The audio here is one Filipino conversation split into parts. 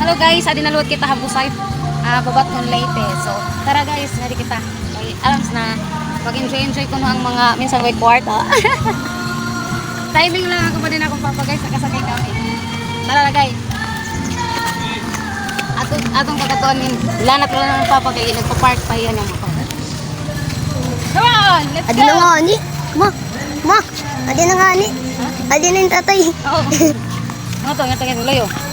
Hello guys, adi naluwat kita habusay. Ah, babat ng Leyte. So, tara guys, nari kita. Kay alams na mag-enjoy enjoy ko no ang mga minsan way kwarta. Timing lang ako pa din akong papa guys, nakasakay kami. Tara na guys. Atong atong pagkatuan min. Lanat lang ng papa kay nagpa-park pa yan ang papa. Come on, let's Adi go. na nga ni. Ma, ma, adi na nga ni. Adi na yung tatay. Oo. Ano to, nga tingin layo. Tara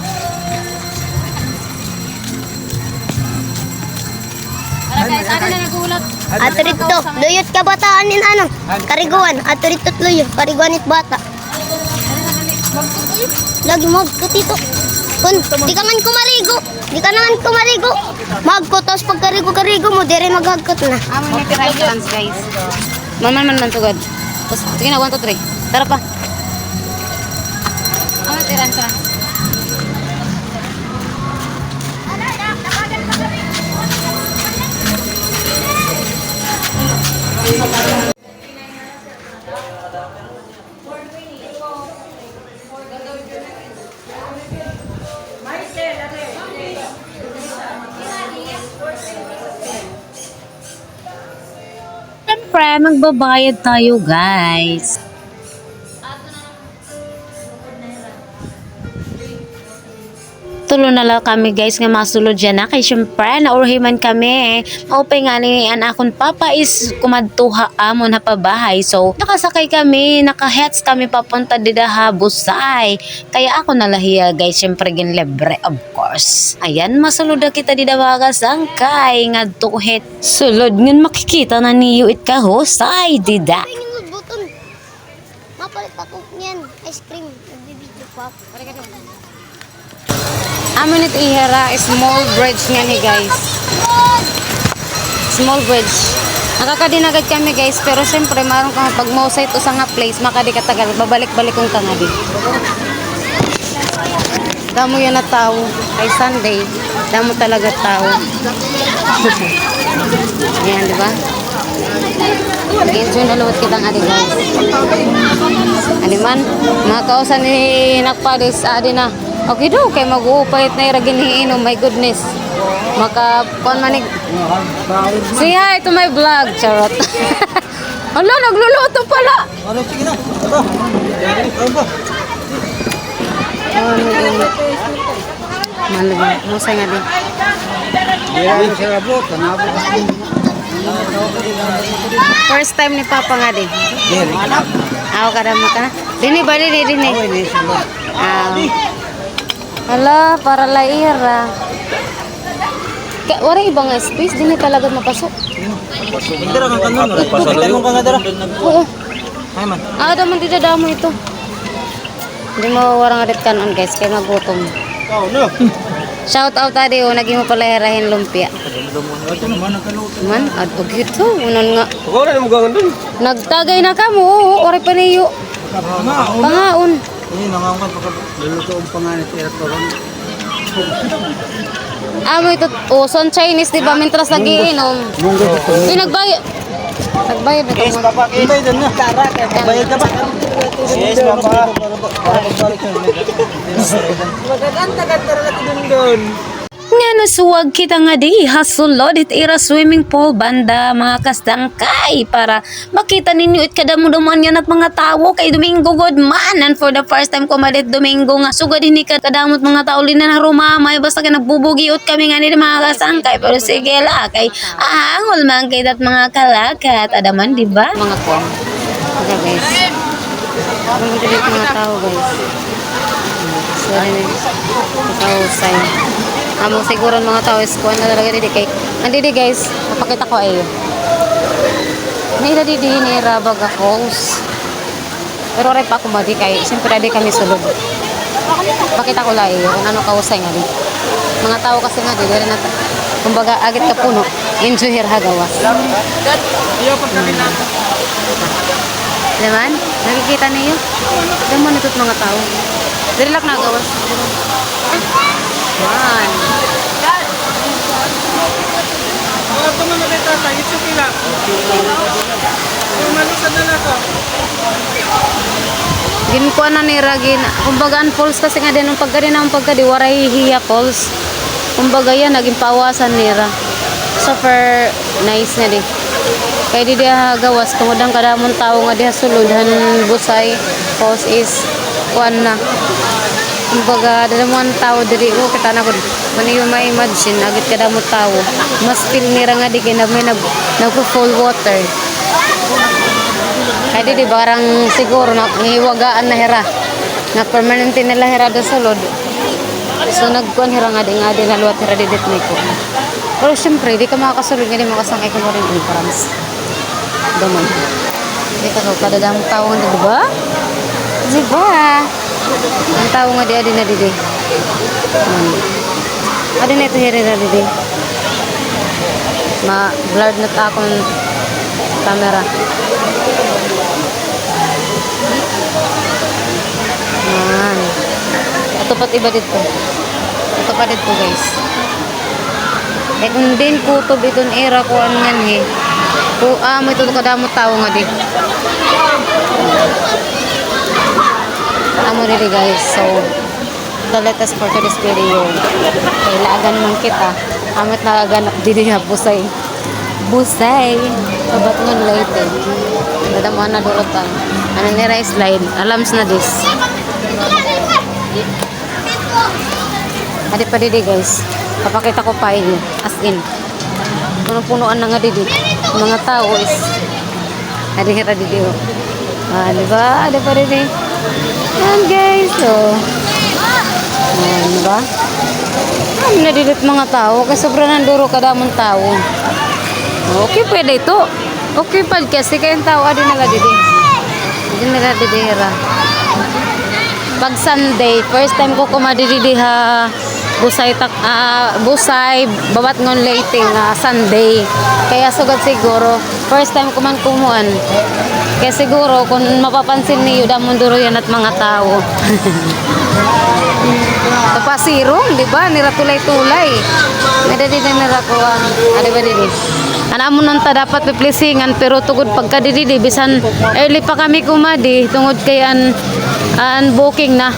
Ato rito, luyot ka bataan nin ano. Kariguan, ato rito luyo. Kariguan it bata. Lagi mag katito. Kun, di ka man kumaligo. Di ka naman kumaligo. Magko, tapos pag karigo-karigo mo, dire maghagkot na. Amo ni tira chance guys. Man man man sugod. Tapos sige na 1 2 3. Tara pa. Amo tira tira. Siyempre, magbabayad tayo guys. Tulo na lang kami guys nga masulod dyan na kay syempre naurhiman kami maupay nga ni an akon papa is kumadtuha amon na pabahay so nakasakay kami nakahets kami papunta dida ha busay kaya ako nalahiya guys syempre gin libre of course ayan masulod na kita dida mga kasangkay nga tuhet sulod ngan makikita na niyo it ka husay dida. Mapalit ako niyan. Ice cream. Nagbibideo pa ako. Amo nit ihera small bridge nga ni guys. Small bridge. Nakakadinagad kami guys pero siyempre maron kang pag mo sa ito sa nga place makadi katagal babalik-balik kong kangadi. Damo yun na tao. Kay Sunday, damo talaga tao. Yan, di ba? Enjoy na luwat kitang adi guys. Aliman, mga kausan ni Nakpadis, adi na. Okay do, kay mag-uupayat na iragin hiinom, my goodness. Maka, kuan manig. Say hi to my vlog, charot. Hala, nagluluto pala. Ano, sige na. Ito. Ano ba? Malag, musay nga din. First time ni Papa nga din. Hindi, Ako ka ka. Dini ba dini dini? Ah. Hala, para laira. Kaya wala ibang space, dini talaga mapasok. Hindi ra kang kanon. Pasalayo ka nga dara. Oo. Ay man. Ah, daman di damo ito. Hindi mo warang adet kanon guys, kaya magutom. Oh, no. Shout out tadi o, naging mo pala herahin lumpia. Ito naman ang kaluto. Man, ad og ito, unon nga. Ako na mo gangan dun. Nagtagay na ka mo, ore pa niyo. Tama. Pangaon. Ini nangangat pagka luluto ang panganit sa restaurant. Amo ito, oh, son Chinese, di ba? Mintras nagiinom. Munggo ko. Di nagbayad. Nagbayad na ito. papa. Ibay dun na. Bayad ka ba? Yes, papa. Magbalik ka. Magaganda-ganda rin natin Nga nasuwag kita nga di hasulod it ira swimming pool banda mga kastangkay para makita ninyo it kadamo-daman yan at mga tao kay Domingo good man and for the first time ko malit Domingo nga sugad ini ka kadamot mga tao lina na rumamay basta ka nagbubugiot kami nga ni mga kasangkay pero sige la kay ahangol man kay dat mga kalakat adaman di ba Mga kuwang. Okay guys. Mga tao guys. Sorry na. Ikaw say. Amo siguro mga tao is kuwan na talaga didi kay. Nandidi guys, napakita ko ayo. May didi ni Rabag Falls. Pero rin pa ako ba di kay, siyempre di kami sulod. Pakita ko lang iyo kung ano kausay nga di. Mga tao kasi nga di, dili na kumbaga agit ka puno, enjoy here hagawas. Naman, nakikita niyo? Damo nito mga tao. Dili lang nagawas. Man. Ito na natin tatay. Ito kila. Umalis na na to. Gin ko na ni Ragin. Kumbaga ang falls kasi nga din ang pagka din ang pagka di waray hiya falls. Kumbaga yan naging pawasan nira. Super nice na di. Kaya di dia gawas kumudang kadamon tao nga diha sulod han busay falls is kuan na. Kumbaga dadamon tao diri ko kita na ko mani yung may imagine agit kadamon tao. Mas feel nira nga di kay na may nag nagpo full water. Kaya di barang siguro na iwagaan na hera. Na permanente nila hera do sulod. So nagkuhan hera nga di nga di naluwat hera didit may ko. Pero syempre, di ka makakasulod nga di makasangkay ka mo rin in France. Daman. Di ka kung kadadang tao di ba? Di ba? Ang tao nga di adi na didi. Hmm. Adi na ito hera na didi. Ma blurred na ta akong camera. Yan. Ito pat iba dito. Ito pa dito guys. Eh kung din kutob itong era ko ano yan eh. Ku ah mo ito kadamo tao nga di. Amo diri guys. So the latest for today's video. Kailangan man kita. Amit nagaganap diri nga busay. Busay. Kabat ngon late. Nadamo na durutan. Ano nira slide. Alams na dis. Adi pa didi guys. Papakita ko pa inyo. As in. Puno-punuan na nga. Yung mga tao is Adi hira didi oh. Ah, di ba? Adi pa didi. Yan guys. So. Ah, di ba? Ano na didit mga tao. Kasi sobrang nanduro kadamong tao. Okay, pwede ito. Okay pa kasi kayong tao adi nila didi. Adi nila didi hira pag Sunday, first time ko kumadiri ha busay tak ah, busay babat ngon late nga Sunday. Kaya sugad siguro first time ko man kumuan. Kaya siguro kung mapapansin niyo damon duro yan at mga tao. Kapasirong, di ba? Nira tulay-tulay. Nadadi na nira ko ang, ano ba didi? Ana mo nung ta dapat piplisingan pero tugod pagka didi bisan early pa kami kumadi tungod kay an an booking na.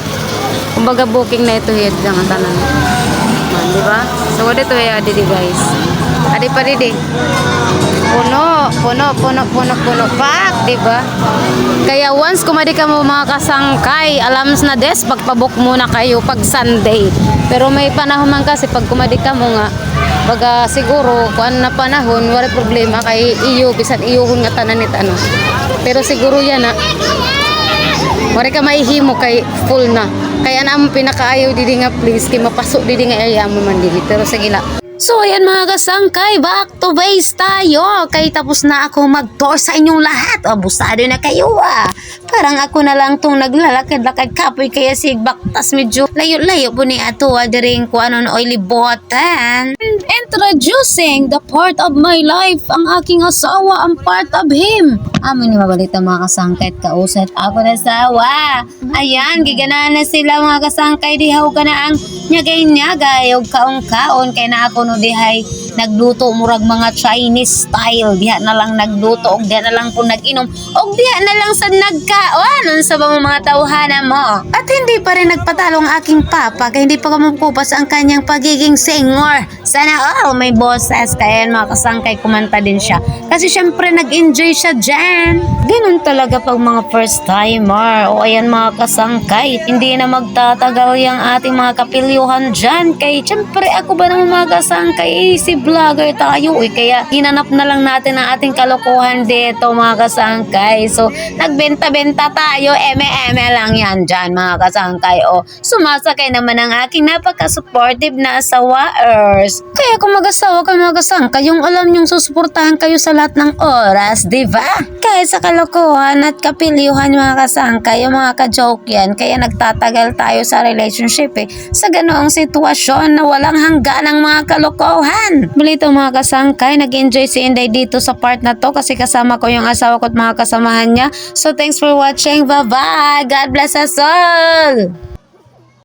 Kumbaga booking na ito yun ang tanan. Di ba? So what ito ya didi guys. Adi pa didi. Puno, puno, puno, puno, puno. Pak, di ba? Kaya once kumadi ka mo mga kasangkay, alams na des, pagpabook muna kayo pag Sunday. Pero may panahon man kasi pag kumadi ka mo nga, baga siguro kung na panahon, wala problema kay iyo, bisan iyohon nga tanan ni ano. Pero siguro yan na, wala ka maihimo kay full na. Kaya na mo pinakaayaw didi nga please, kay mapasok didi nga area mo man didi. Pero sige la, So ayan mga kasangkay, back to base tayo. Kay tapos na ako mag-tour sa inyong lahat. Abusado na kayo ah. Parang ako na lang tong naglalakad-lakad kapoy kaya sigbak tas medyo layo-layo po ni ato adiring ko ano na oily botan. Introducing the part of my life, ang aking asawa, ang part of him. Amo ni mabalita mga kasangkay at kausat ako na asawa. Ayan, giganahan na sila mga kasangkay dihaw ka na ang nyagay-nyagay og kaon-kaon. Kay na ako no dihay nagluto murag mga Chinese style. Diha na lang nagluto og diha na lang po nag-inom. Og diha na lang sa nagkaon sa mga mga tawhana mo. At hindi pa rin nagpatalo ang aking papa kaya hindi pa kumukupas ang kanyang pagiging singer sana all may boses kaya mga kasangkay kumanta din siya. Kasi syempre nag-enjoy siya dyan. Ganun talaga pag mga first timer. O ayan mga kasangkay hindi na magtatagal yung ating mga kapilyuhan dyan. Kay syempre ako ba naman mga kasangkay? Eh, si vlogger tayo eh. Kaya hinanap na lang natin ang ating kalokohan dito mga kasangkay. So nagbenta-benta tayo. Eme-eme lang yan dyan mga kasangkay. O sumasakay naman ang aking napaka-supportive na kaya kung mag-asawa kayo mga kasangkay yung alam nyong susuportahan kayo sa lahat ng oras di ba? kahit sa kalokohan at kapilihan mga kasangkay yung mga ka-joke yan kaya nagtatagal tayo sa relationship eh sa ganoong sitwasyon na walang hanggan ng mga kalokohan. Balito mga kasangkay, nag-enjoy si Inday dito sa part na to kasi kasama ko yung asawa ko at mga kasamahan niya. So thanks for watching. Bye-bye. God bless us all.